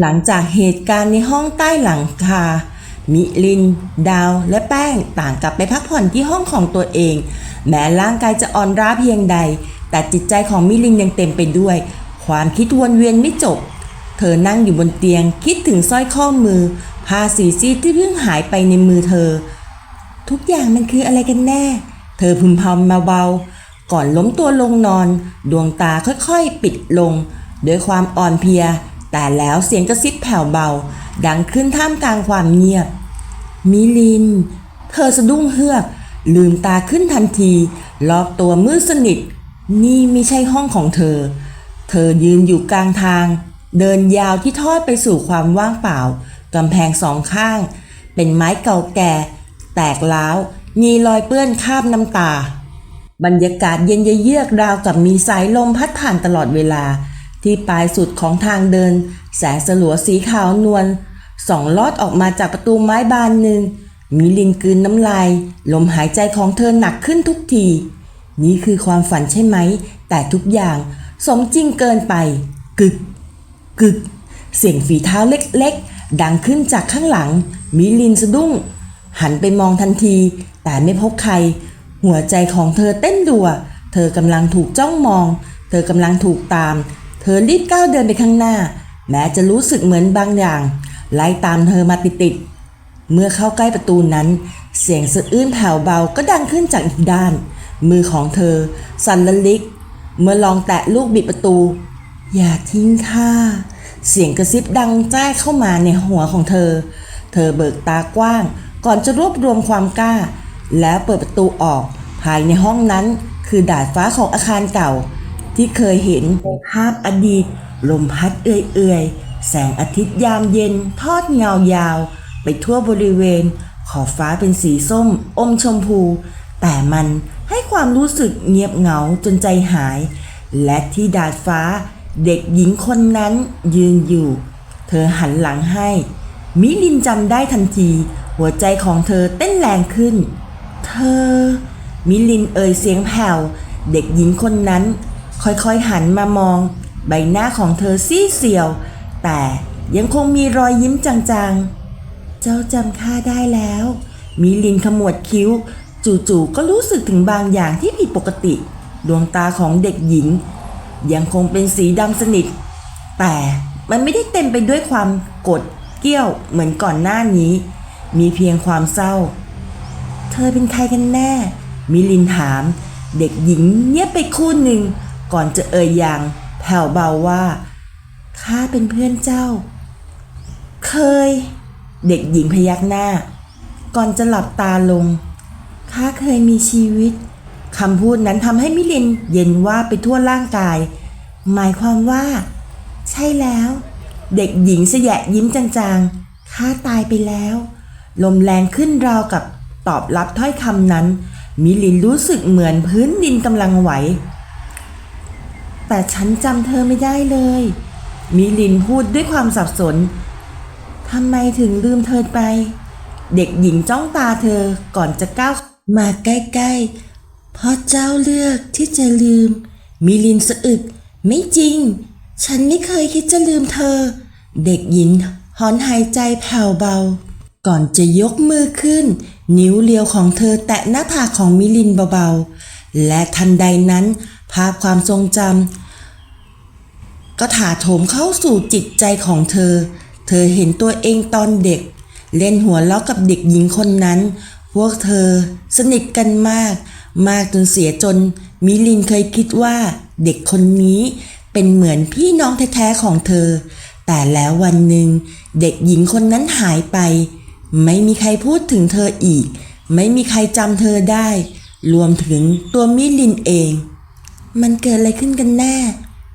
หลังจากเหตุการณ์ในห้องใต้หลังคา มิลิน ดาว และแป้งต่างกลับไปพักผ่อนที่ห้องของตัวเอง แม้ร่างกายจะอ่อนล้าเพียงใด แต่จิตใจของมิลินยังเต็มไปด้วย ความคิดวนเวียนไม่จบ เธอนั่งอยู่บนเตียงคิดถึงสร้อยข้อมือผ้าสีซีที่เพิ่งหายไปในมือเธอ ทุกอย่างมันคืออะไรกันแน่ เธอพึมพำมาเบา ก่อนล้มตัวลงนอน ดวงตาค่อยๆ ปิดลง ด้วยความอ่อนเพลีย แต่แล้วเสียงกระซิบแผ่วเบา ดังขึ้นท่ามกลางความเงียบ มิลิน เธอสะดุ้งเฮือก ลืมตาขึ้นทันที รอบตัวมืดสนิท นี่ไม่ใช่ห้องของเธอ เธอยืนอยู่กลางทาง เดินยาวที่ทอดไปสู่ความว่างเปล่ากำแพงสองข้าง เป็นไม้เก่าแก่ แตกร้าว มีรอยเปื้อนคราบน้ำตา บรรยากาศเย็นเยือกราวกับมีสายลมพัดผ่านตลอดเวลา ที่ปลายสุดของทางเดิน แสงสลัวสีขาวนวลส่องลอดออกมาจากประตูไม้บานหนึ่งมีลินกืนน้ำลาย ลมหายใจของเธอหนักขึ้นทุกที นี่คือความฝันใช่ไหม แต่ทุกอย่างสมจริงเกินไป กึก กึก เสียงฝีเท้าเล็กๆ ดังขึ้นจากข้างหลัง มิลินสะดุ้ง หันไปมองทันที แต่ไม่พบใคร หัวใจของเธอเต้นรัว เธอกำลังถูกจ้องมอง เธอกำลังถูกตาม เธอรีบก้าวเดินไปข้างหน้า แม้จะรู้สึกเหมือนบางอย่าง ไล่ตามเธอมาติดๆเมื่อเข้าใกล้ประตูนั้น เสียงสะอื้นแผ่วเบาก็ดังขึ้นจากอีกด้าน มือของเธอ สั่นละลิก เมื่อลองแตะลูกบิดประตู อย่าทิ้งข้าเสียงกระซิบดังแจ้เข้ามาในหัวของเธอ เธอเบิกตากว้าง ก่อนจะรวบรวมความกล้า แล้วเปิดประตูออก ภายในห้องนั้นคือดาดฟ้าของอาคารเก่า ที่เคยเห็นในภาพอดีต ลมพัดเอื่อยๆ แสงอาทิตย์ยามเย็นทอดเงายาว ไปทั่วบริเวณ ขอบฟ้าเป็นสีส้ม อมชมพู แต่มันให้ความรู้สึกเงียบเหงาจนใจหาย และที่ดาดฟ้าเด็กหญิงคนนั้นยืนอยู่ เธอหันหลังให้ มิลินจำได้ทันที หัวใจของเธอเต้นแรงขึ้น เธอ มิลินเอ่ยเสียงแผ่ว เด็กหญิงคนนั้น ค่อยๆหันมามอง ใบหน้าของเธอซีเซียว แต่ยังคงมีรอยยิ้มจางๆ เจ้าจำข้าได้แล้ว มิลินขมวดคิ้ว จู่ๆก็รู้สึกถึงบางอย่างที่ผิดปกติ ดวงตาของเด็กหญิง ยังคงเป็นสีดำสนิท แต่มันไม่ได้เต็มไปด้วยความกรธเกี้ยวเหมือนก่อนหน้านี้ มีเพียงความเศร้า เธอเป็นใครกันแน่ มิลินถาม เด็กหญิงเงียบไปคู่หนึ่ง ก่อนจะเอ่ยอย่างแผ่วเบาว่าข้าเป็นเพื่อนเจ้า เคย เด็กหญิงพยักหน้า ก่อนจะหลับตาลงข้าเคยมีชีวิตคำพูดนั้นทำให้มิลินเย็นว่าไปทั่วร่างกาย หมายความว่า ใช่แล้ว เด็กหญิงเสยะยิ้มจางๆข้าตายไปแล้ว ลมแรงขึ้นราวกับตอบรับถ้อยคำนั้น มิลินรู้สึกเหมือนพื้นดินกำลังไหว แต่ฉันจำเธอไม่ได้เลย มิลินพูดด้วยความสับสนทำไมถึงลืมเธอไป เด็กหญิงจ้องตาเธอก่อนจะก้าวมาใกล้ๆ เพราะเจ้าเลือกที่จะลืม มิลินสะอึก ไม่จริง ฉันไม่เคยคิดจะลืมเธอ เด็กหญิงหอนหายใจแผ่วเบา ก่อนจะยกมือขึ้น นิ้วเลียวของเธอแตะหน้าผากของมิลินเบาๆ และทันใดนั้น ภาพความทรงจำก็ถาโถมเข้าสู่จิตใจของเธอ เธอเห็นตัวเองตอนเด็ก เล่นหัวล้อกับเด็กหญิงคนนั้น พวกเธอสนิทกันมาก มากจนเสียจน มิลินเคยคิดว่า เด็กคนนี้เป็นเหมือนพี่น้องแท้ๆของเธอ แต่แล้ววันหนึ่งเด็กหญิงคนนั้นหายไป ไม่มีใครพูดถึงเธออีก ไม่มีใครจำเธอได้ รวมถึงตัวมิลินเอง มันเกิดอะไรขึ้นกันแน่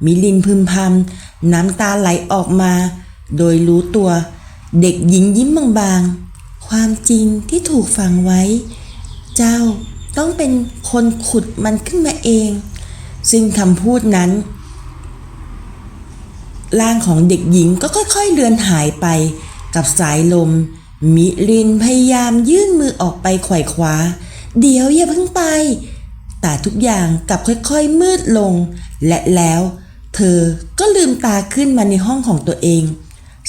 มิลินพึมพำน้ำตาไหลออกมา โดยรู้ตัว เด็กหญิงยิ้มบางๆ ความจริงที่ถูกฝังไว้ เจ้าต้องเป็นคนขุดมันขึ้นมาเอง ซึ่งคำพูดนั้นร่างของเด็กหญิงก็ค่อยๆเลือนหายไปกับสายลม มิลินพยายามยื่นมือออกไปไขว่คว้า เดี๋ยวอย่าเพิ่งไป แต่ทุกอย่างกลับค่อยๆมืดลง และแล้วเธอก็ลืมตาขึ้นมาในห้องของตัวเอง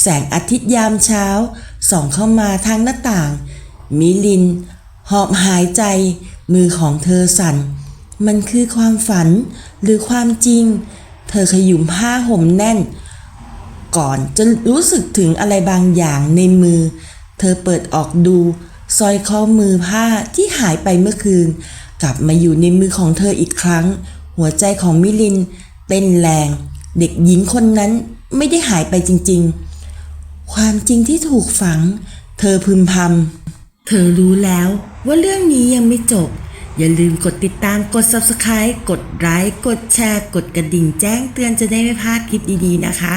แสงอาทิตย์ยามเช้า ส่องเข้ามาทางหน้าต่าง มิลิน หอบหายใจ มือของเธอสั่น มันคือความฝันหรือความจริง เธอขยุมผ้าห่มแน่น ก่อนจะรู้สึกถึงอะไรบางอย่างในมือ เธอเปิดออกดู สร้อยข้อมือผ้าที่หายไปเมื่อคืน กลับมาอยู่ในมือของเธออีกครั้ง หัวใจของมิลินเต้นแรง เด็กหญิงคนนั้นไม่ได้หายไปจริง ๆ ความจริงที่ถูกฝัง เธอพึมพำเธอรู้แล้วว่าเรื่องนี้ยังไม่จบ อย่าลืมกดติดตามกด subscribe กดไลค์กดแชร์ กดกระดิ่งแจ้งเตือนจะได้ไม่พลาดคลิปดีๆนะคะ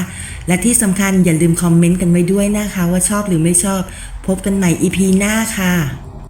และที่สำคัญอย่าลืมคอมเมนต์กันไว้ด้วยนะคะ ว่าชอบหรือไม่ชอบ พบกันใหม่ EP หน้าค่ะ